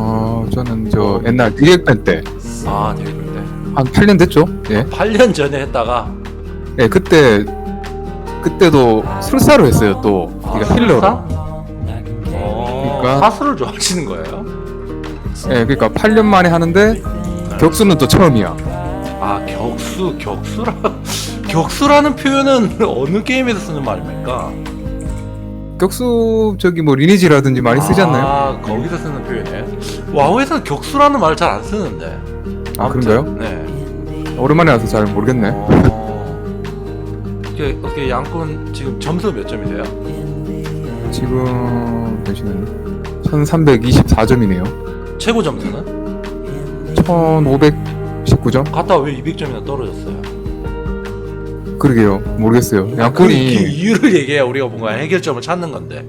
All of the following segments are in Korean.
어, 저는 저 옛날 디렉팬 때, 아 되게 근데 한 8년 됐죠? 예. 8년 전에 했다가 예, 그때, 그때도 술사로 했어요, 또. 그러니까 힐러로. 어, 그러니까- 사수를 좋아하시는 거예요? 예, 그러니까 8년 만에 하는데, 격수는 또 처음이야. 아 격수 격수라 격수라는 표현은 어느 게임에서 쓰는 말입니까? 격수, 저기 뭐 리니지라든지 많이 쓰지 않나요? 아 거기서 쓰는 표현이에요? 와우에서는 격수라는 말을 잘 안 쓰는데. 아, 그런가요? 네. 오랜만에 와서 잘 모르겠네. 어... 어떻게 어떻게 양꾼 지금 점수 몇 점이세요? 지금, 잠시만요. 1324점이네요. 최고 점수는? 1519점? 갔다 왜 200점이나 떨어졌어요? 그러게요. 모르겠어요. 그 양꾼이. 이유를 얘기해야 우리가 뭔가 해결점을 찾는 건데.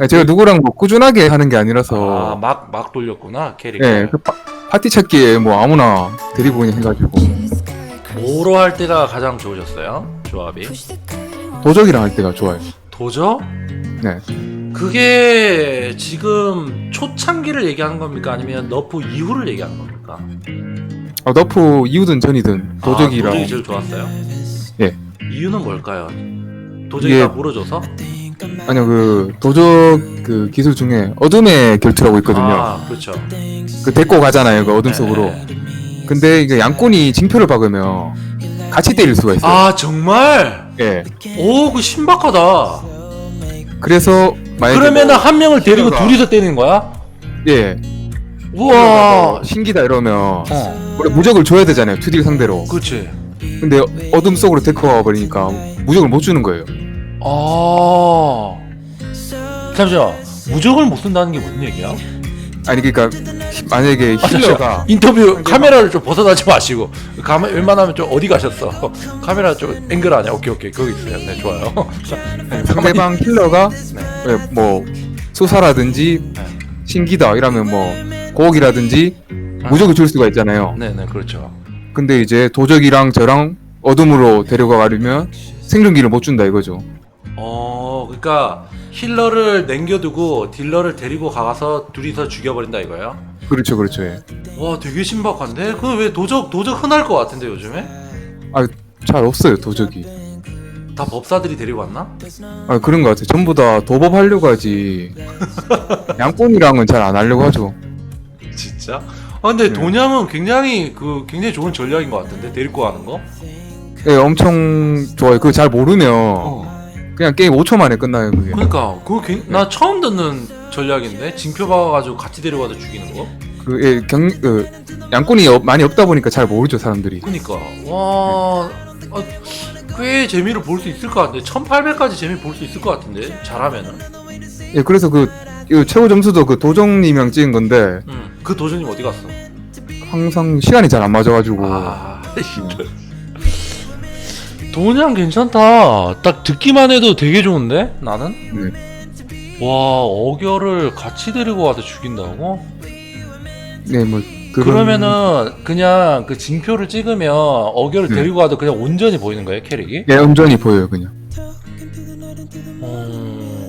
예, 제가 누구랑 뭐 꾸준하게 하는 게 아니라서. 아막 막 돌렸구나 캐릭터. 예, 그 파, 파티 찾기에 뭐 아무나 데리고 그냥 해가지고. 뭐로 할 때가 가장 좋으셨어요? 조합이? 도적이랑 할 때가 좋아요. 도적? 네. 그게 지금 초창기를 얘기하는 겁니까? 아니면 너프 이후를 얘기하는 겁니까? 아, 너프 이후든 전이든 도적이랑. 아, 도적이 제일 좋았어요? 예. 이유는 뭘까요? 도적이 이게- 다 물어줘서? 아니요, 그, 도적 그 기술 중에 어둠의 결투라고 있거든요. 아 그렇죠 그 데리고 가잖아요, 그 어둠 네. 속으로. 근데 이게 양꾼이 징표를 박으면 같이 때릴 수가 있어요. 아 정말? 예. 오 그 신박하다 그래서 만약에 그러면은 뭐, 한 명을 데리고 힐러가- 둘이서 때리는 거야? 예. 우와 뭐 신기다 이러면 어 원래 무적을 줘야 되잖아요, 2D 상대로. 그렇지 근데 어둠 속으로 데리고 가 버리니까 무적을 못 주는 거예요. 아 잠시만 무적을 못 쓴다는 게 무슨 얘기야? 아니 그러니까 히- 만약에 아, 잠시만. 힐러가 인터뷰 카메라를 좀 벗어나지 마시고 카메 웬만하면 좀 어디 가셨어? 카메라 좀 앵글 아니야? 오케이 오케이 거기 있어요. 네 좋아요. 네, 상대방 힐러가 네. 예, 뭐 수사라든지 네. 신기다 이러면 뭐 고옥이라든지 무적을 줄 수가 있잖아요. 네네 그렇죠. 근데 이제 도적이랑 저랑 어둠으로 데려가 가려면 생존기를 못 준다 이거죠. 어 그러니까 힐러를 남겨두고 딜러를 데리고 가서 둘이서 죽여버린다 이거예요? 그렇죠, 그렇죠. 예. 와 되게 신박한데? 그 왜 도적 도적 흔할 것 같은데 요즘에? 잘 없어요 도적이. 다 법사들이 데리고 왔나? 아 그런 것 같아요. 전부 다 도법 하려고 하지. 양꾼이랑은 잘 안 하려고 하죠. 진짜? 아 근데 네. 돈양은 굉장히 그 굉장히 좋은 전략인 것 같은데 데리고 가는 거? 예, 엄청 좋아요. 그거 잘 모르면 어. 그냥 게임 5초 만에 끝나요 그게. 그러니까 그거 굉- 나 처음 듣는 전략인데 징표 박아가지고 같이 데려가서 죽이는 거? 그, 예, 경, 그, 양꾼이 없- 많이 없다 보니까 잘 모르죠, 사람들이. 그니까 와 어, 꽤 재미를 볼 수 있을 것 같은데 1800까지 재미 볼 수 있을 것 같은데 잘하면은 예, 그래서 그, 이 최고 점수도 그 도정님이랑 찍은 건데, 응. 그 도전님 어디 갔어? 항상 시간이 잘 안 맞아가지고. 아 돈양 괜찮다 딱 듣기만 해도 되게 좋은데 나는? 와 어결을 같이 데리고 와서 죽인다고? 네, 뭐, 그런- 그러면은 그냥 그 징표를 찍으면 어결을 네. 데리고 와도 그냥 온전히 보이는 거예요 캐릭이? 예, 음전이 보여요, 그냥.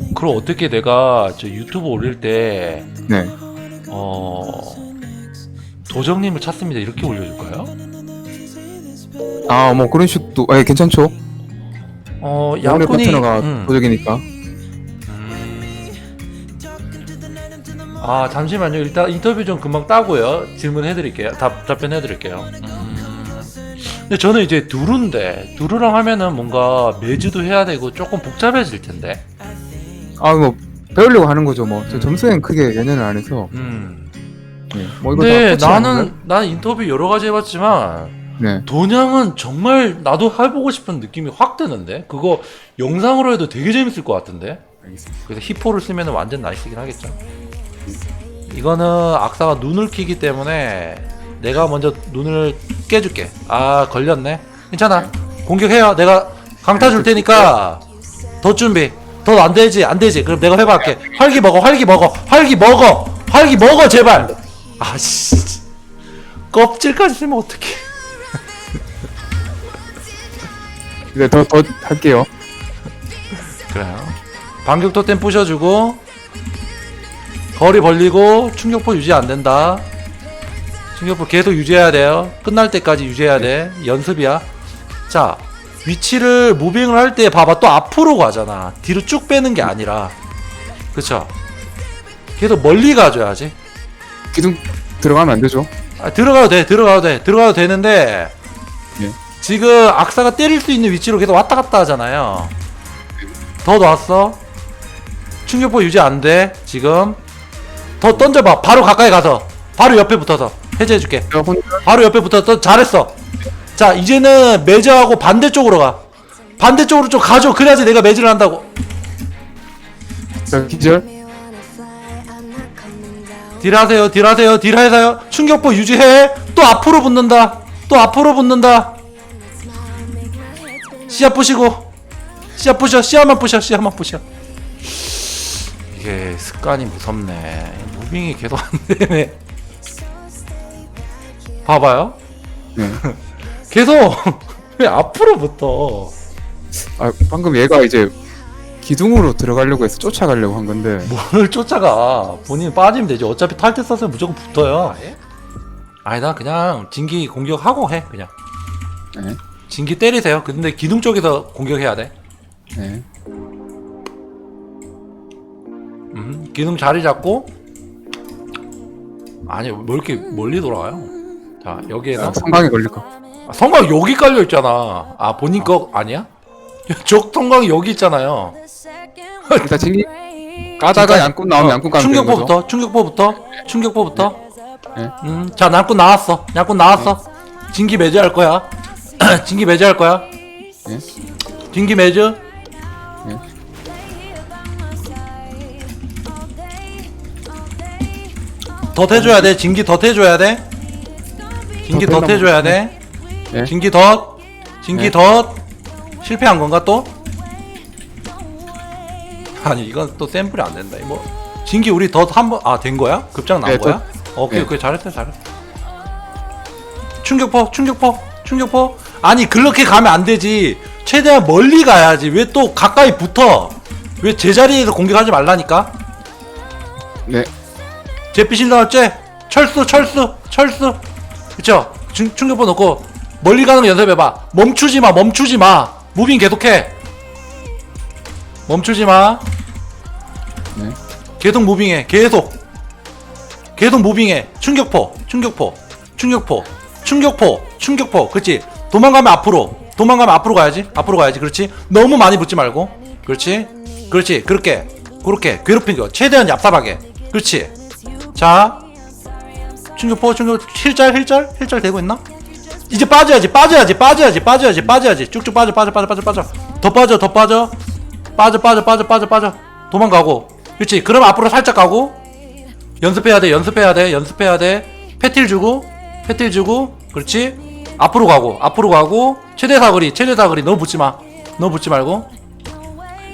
어... 그럼 어떻게 내가 저 유튜브 올릴 때 네. 어... 도정님을 찾습니다 이렇게 올려줄까요? 아, 뭐, 그런 식도, 예, 괜찮죠? 어 원래 양꾼이 파트너가 음. 도적이니까. 음. 아 잠시만요 일단 인터뷰 좀 금방 따고요 질문해 드릴게요 답, 답변해 드릴게요 음. 근데 저는 이제 두루인데 두루랑 하면은 뭔가 매주도 해야 되고 조금 복잡해질 텐데 아, 뭐, 배우려고 하는 거죠, 뭐. 저 점수엔 크게 연연을 안 해서. 음. 예, 뭐, 이거 근데 다 나는 난 인터뷰 여러 가지 해봤지만 네. 돈양은 정말 나도 해보고 싶은 느낌이 확 드는데? 그거 영상으로 해도 되게 재밌을 것 같은데? 알겠습니다. 그래서 히포를 쓰면 완전 나이스긴 하겠죠. 이거는 악사가 눈을 키기 때문에 내가 먼저 눈을 깨줄게. 아 걸렸네. 괜찮아. 공격해요. 내가 강타 줄 테니까 더 준비 더안 되지 안 되지 그럼 내가 해볼게 활기 먹어 활기 먹어 활기 먹어 활기 먹어 제발 아씨 껍질까지 쓰면 어떡해 네, 더, 더 할게요. 그래요. 반격 토템 부셔주고 거리 벌리고 충격포 유지 안 된다. 충격포 계속 유지해야 돼요. 끝날 때까지 유지해야 돼. 연습이야. 자, 위치를 무빙을 할 때 봐봐. 또 앞으로 가잖아. 뒤로 쭉 빼는 게 아니라. 그쵸? 계속 멀리 가줘야지. 기둥 들어가면 안 되죠 아, 들어가도 돼, 들어가도 돼, 들어가도 되는데 예. 지금 악사가 때릴 수 있는 위치로 계속 왔다 갔다 하잖아요. 더 놨어. 충격포 유지 안 돼. 지금 더 던져봐. 바로 가까이 가서 바로 옆에 붙어서 해제해줄게. 제가 혼자 바로 옆에 붙어서 잘했어. 자 이제는 매저하고 반대쪽으로 가. 반대쪽으로 좀 가줘. 그래야지 내가 매질을 한다고. 자, 기절 딜하세요, 딜하세요, 딜하세요. 충격포 유지해. 또 앞으로 붙는다. 또 앞으로 붙는다. 씨앗 부시고. 씨앗 부셔, 씨앗만 부셔, 씨앗만 부셔. 이게 습관이 무섭네. 무빙이 계속 안 되네. 봐봐요. 네. 계속 왜 앞으로 붙어? 아 방금 얘가 이제 기둥으로 들어가려고 해서 쫓아가려고 한 건데 뭘 쫓아가? 본인 빠지면 되지. 어차피 탈퇴 썼으면 무조건 붙어요. 아니다, 그냥 진기 공격하고 해, 그냥. 네. 진기 때리세요. 근데 기둥 쪽에서 공격해야 돼. 네. 음, 기둥 자리 잡고. 아니, 왜 이렇게 멀리 돌아와요? 자, 여기에서. 아, 성광에 걸릴 거 아, 성광 여기 깔려 있잖아. 아, 본인 거 아니야? 적 성광이 여기 있잖아요. 일단 진기 까다가 양꾼 나오면 양꾼 까면 되는 거죠 충격포부터, 충격포부터, 충격포부터. 네. 음, 자, 양꾼 나왔어. 양꾼 나왔어. 진기 매주할 거야. 진기 매주할 거야. 네. 진기 매주. 네. 더 해줘야 돼. 진기 더 해줘야 돼. 진기 더 더 빼나 해줘야 돼. 네. 진기 덧. 진기 네. 덧. 실패한 건가 또? 아니 이건 또 샘플이 안 된다. 뭐 진기 우리 덧 한번 아 된 거야? 급장 난 네, 거야? 오케이 네. 오케이 잘했어 잘했어. 충격포 충격포 충격포 아니 그렇게 가면 안 되지. 최대한 멀리 가야지. 왜 또 가까이 붙어? 왜 제자리에서 공격하지 말라니까? 네 제피 신 나왔지? 철수 철수 철수 그쵸? 충, 충격포 넣고 멀리 가는 거 연습해봐. 멈추지 마 멈추지 마. 무빙 계속해. 멈추지 마. 네. 계속 무빙해. 계속. 계속 무빙해. 충격포 충격포 충격포 충격포 충격포. 그렇지? 도망가면 앞으로. 도망가면 앞으로 가야지. 앞으로 가야지. 그렇지? 너무 많이 붙지 말고. 그렇지? 그렇지? 그렇게. 그렇게. 괴롭힌 거. 최대한 얍삽하게. 그렇지? 자. 충격포 충격 힐짤 힐짤? 힐짤 되고 있나 이제 빠져야지 빠져야지 빠져야지 빠져야지 빠져야지. 쭉쭉 빠져 빠져 빠져 빠져 빠져. 더 빠져 더 빠져. 빠져 빠져 빠져 빠져 빠져. 도망가고. 그렇지. 그럼 앞으로 살짝 가고. 연습해야 돼 연습해야 돼 연습해야 돼. 패틸 주고 패틸 주고. 그렇지? 앞으로 가고 앞으로 가고. 최대 사거리 최대 사거리. 너무 붙지 마. 너무 붙지 말고.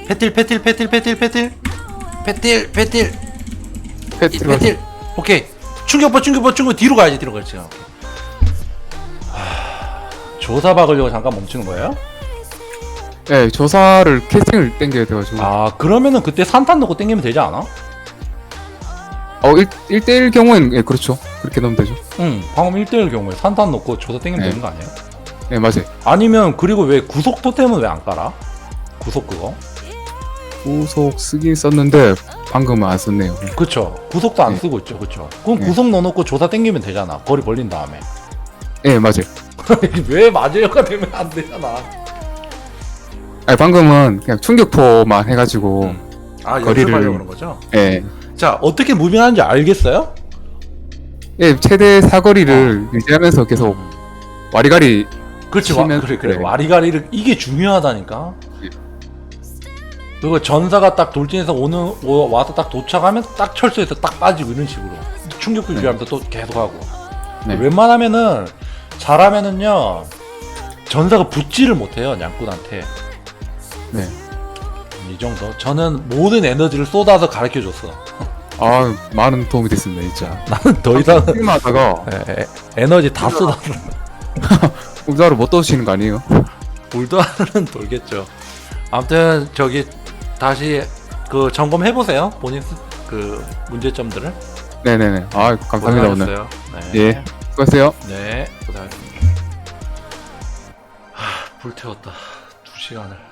패틸 패틸 패틸 패틸 패틸. 패틸 패틸. 패트를 패틸. 오케이. 충격포 충격포 충격 뒤로 가야지 뒤로 가야지. 하... 조사 박으려고 잠깐 멈추는 거예요? 네 조사를 캐스팅을 땡겨야 돼가지고 아 그러면은 그때 산탄 넣고 땡기면 되지 않아? 어 1, 1대1 경우에는 예 그렇죠 그렇게 넣으면 되죠 응 방금 1대1 경우에 산탄 넣고 조사 땡기면 네. 되는 거 아니에요? 네 맞아요 아니면 그리고 왜 구속 토템은 왜 안 깔아? 구속 그거? 구속 쓰긴 썼는데 방금은 안 썼네요 그쵸 구속도 안 네. 쓰고 있죠 그쵸 그럼 네. 구속 넣어놓고 조사 땡기면 되잖아 거리 벌린 다음에 네 맞아요 왜 마제어가 되면 안 되잖아 아니 방금은 그냥 충격포만 해가지고 음. 아 거리를- 연습하려고 그런 거죠? 예 자 어떻게 무빙하는지 알겠어요? 예, 최대 사거리를 유지하면서 계속 와리가리 그렇지 와, 치면- 그래 그래 네. 와리가리를 이게 중요하다니까 네. 그리고 전사가 딱 돌진해서 오는 오- 와서 딱 도착하면 딱 철수해서 딱 빠지고 이런 식으로 충격도 유지하면서 또 계속하고 네. 웬만하면은 잘하면은요 전사가 붙지를 못해요 양꾼한테 네. 음, 이 정도 저는 모든 에너지를 쏟아서 가르쳐 줬어 아 많은 도움이 됐습니다 진짜. 나는 더 이상 게임하다가 에너지 다 쏟아서 공사로 못 도시는 거 아니에요? 돌도하는 돌겠죠 아무튼 저기 다시 그 점검해 보세요 본인 그 문제점들을 네네네. 아 감사합니다 오늘. 고생하셨어요. 네. 예. 수고하세요. 네. 날. 하, 불태웠다. 두 시간을.